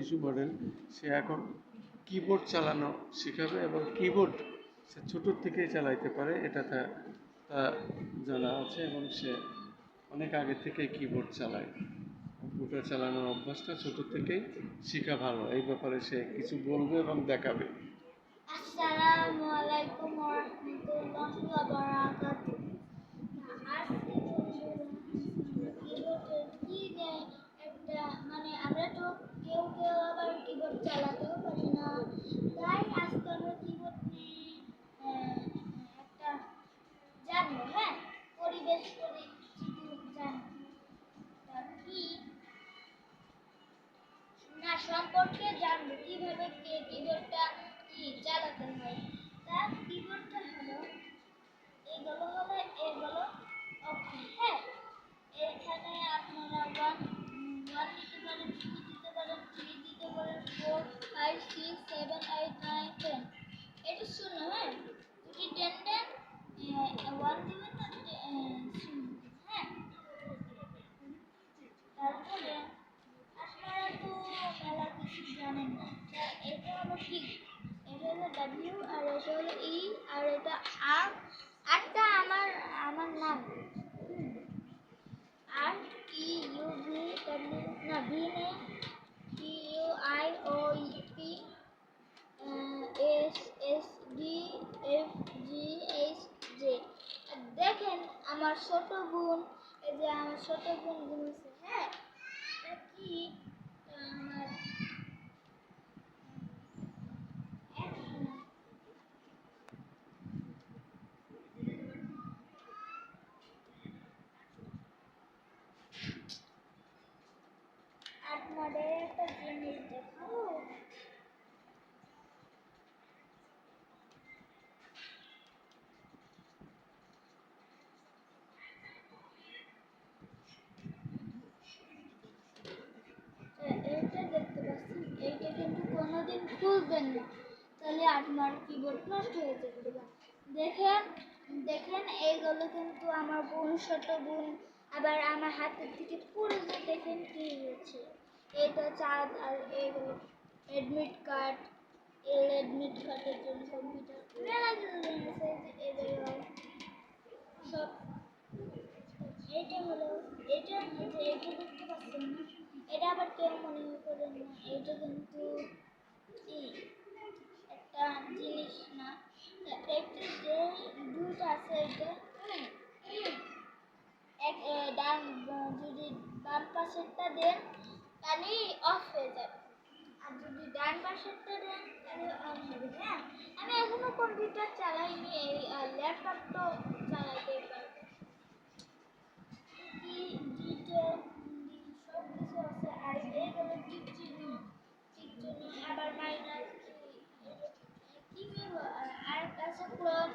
শিশু মডেল সে এখন কিবোর্ড চালানো শেখাবে এবং কিবোর্ড সে ছোটোর থেকেই চালাইতে পারে, এটা তার জানা আছে এবং সে অনেক আগে থেকেই কিবোর্ড চালায়। কম্পিউটার চালানোর অভ্যাসটা ছোটো থেকেই শেখা ভালো, এই ব্যাপারে সে কিছু বলবে এবং দেখাবে। আসসালামু আলাইকুম কীভাবে কিবোর্ডটা কি চালাতে হয়? তার কিবোর্ডটা হলো এগুলো হলো এগুলো অক্ষর হ্যাঁ এখানে আপনারা ওয়ান ওয়ান দিতে পারেন কি এটা হলো ডাব্লিউ আর এটা হলো ই আর এটা আর আরটা আমার আমার নাম। R E U V W না ভি নেই। P U I O P S S D F G H J দেখেন আমার ছোট বোন, এই যে আমার ছোট বোন ঘুমিয়েছে হ্যাঁ? কি আমার এক মিনিট। আপনাদের একটা জিনিস দেখাবো এটা দেখতে পাচ্ছেন এইটা কিন্তু কোনোদিন খুলবেন না। তাহলে আপনার কিবোর্ড নষ্ট হয়ে পারে দেখেন দেখেন, এইগুলো কিন্তু আমার বোন, ছোট বোন, আবার আমার হাতের থেকে যে দেখেন কি হয়েছে। এটা চাঁদ আর এইগুলো অ্যাডমিট কার্ড এই অ্যাডমিট কার্ডের জন্য কম্পিউটার মেলা এগুলো সব এইটা হলো এটা এটা এটা আবার কেউ মনে করেন না। এটা কিন্তু জিনিস না। একটি যে দুধ আছে এক ডান যদি বাম পাশেরটা দেন, তাহলে অফ হয়ে যাবে। আর যদি ডান পাশেরটা দেন, তাহলে অন হবে হ্যাঁ? আমি এখনও কম্পিউটার চালাইনি, এই ল্যাপটপ তো চালাইতেই পারব কি ডিটেল সব কিছু আছে আর এইগুলো টিক চিহ্ন টিক চিহ্ন আবার মাইনাস কি কি আর কাছে ক্রম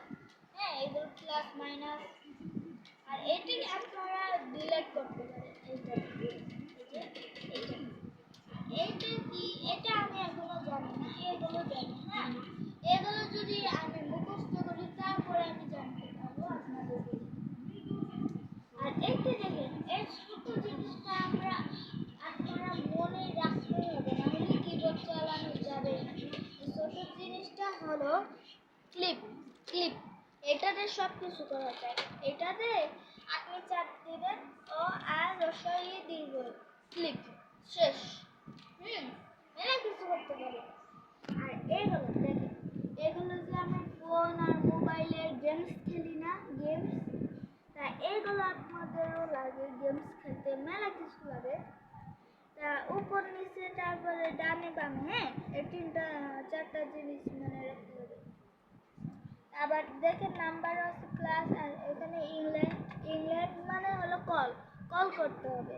হ্যাঁ এগুলো প্লাস মাইনাস আর এটি আপনারা ডিলেট করতে পারেন। এইটা কি? এটা আমি এখনও জানি না, এগুলো জানি হ্যাঁ এগুলো যদি আমি মুখস্থ করি, তারপরে আমি জানতে পারব আপনাদের। আর এইটা দেখেন, এই ছোট জিনিসটা আমরা আপনারা মনে রাখতে হবে, নাহলে কিবোর্ড চালানো যাবে না। ছোট জিনিসটা হলো ক্লিপ ক্লিপ এটাতে সব কিছু করা যায়। এটাতে আপনি চাপ দিবেন ও আর রসই দীর্ঘ ক্লিপ শেষ। হুম মেলা কিছু করতে পারে আর এগুলো দেখেন এগুলো যে আমি ফোন আর মোবাইলের গেমস খেলি না গেমস? তা এইগুলো আপনাদেরও লাগে গেমস খেলতে মেলা কিছু লাগে। তা উপর নিচে তারপরে ডানে বামে হ্যাঁ এই তিনটা চারটা জিনিস মনে রাখতে হবে। আবার দেখেন নাম্বার আছে ক্লাস আর এখানে ইংল্যান্ড ইংল্যান্ড মানে হলো কল কল করতে হবে।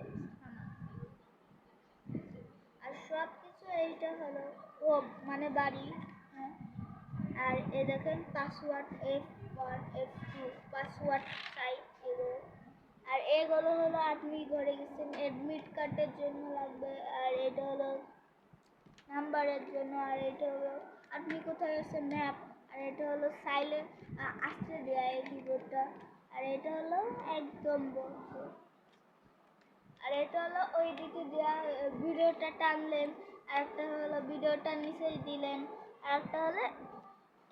আর সব কিছু এইটা হলো ও মানে বাড়ি হ্যাঁ? আর এ দেখেন password F one F two password type এগুলো আর এগুলো হলো আপনি ঘরে গেছেন অ্যাডমিট কার্ডের জন্য লাগবে, আর এটা হলো নাম্বারের জন্য, আর এটা হলো আপনি কোথায় আছেন ম্যাপ আর এটা হলো সাইলেন্ট আসতে দেয় এই কিবোর্ডটা আর এটা হলো একদম বন্ধ। আর এটা হলো ওই দিকে দেওয়া ভিডিওটা টানলেন আর একটা হলো ভিডিওটা নিচে দিলেন আর একটা হলো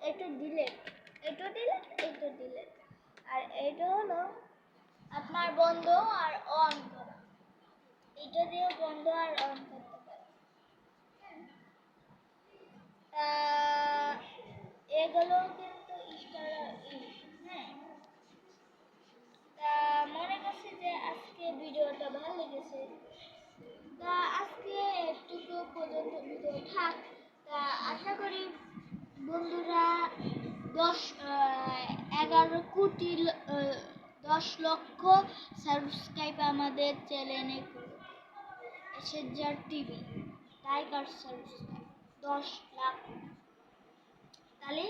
এটা ডিলেট এটা ডিলেট এটা ডিলেট আর এটা হলো আপনার বন্ধ আর অন করা এটা দিয়ে বন্ধ আর অন করতে কোটি দশ লক্ষ সাবস্ক্রাইব আমাদের চ্যানেলে এসেজার টিভি টাইগার সাবস্ক্রাইব দশ লাখ। তাহলে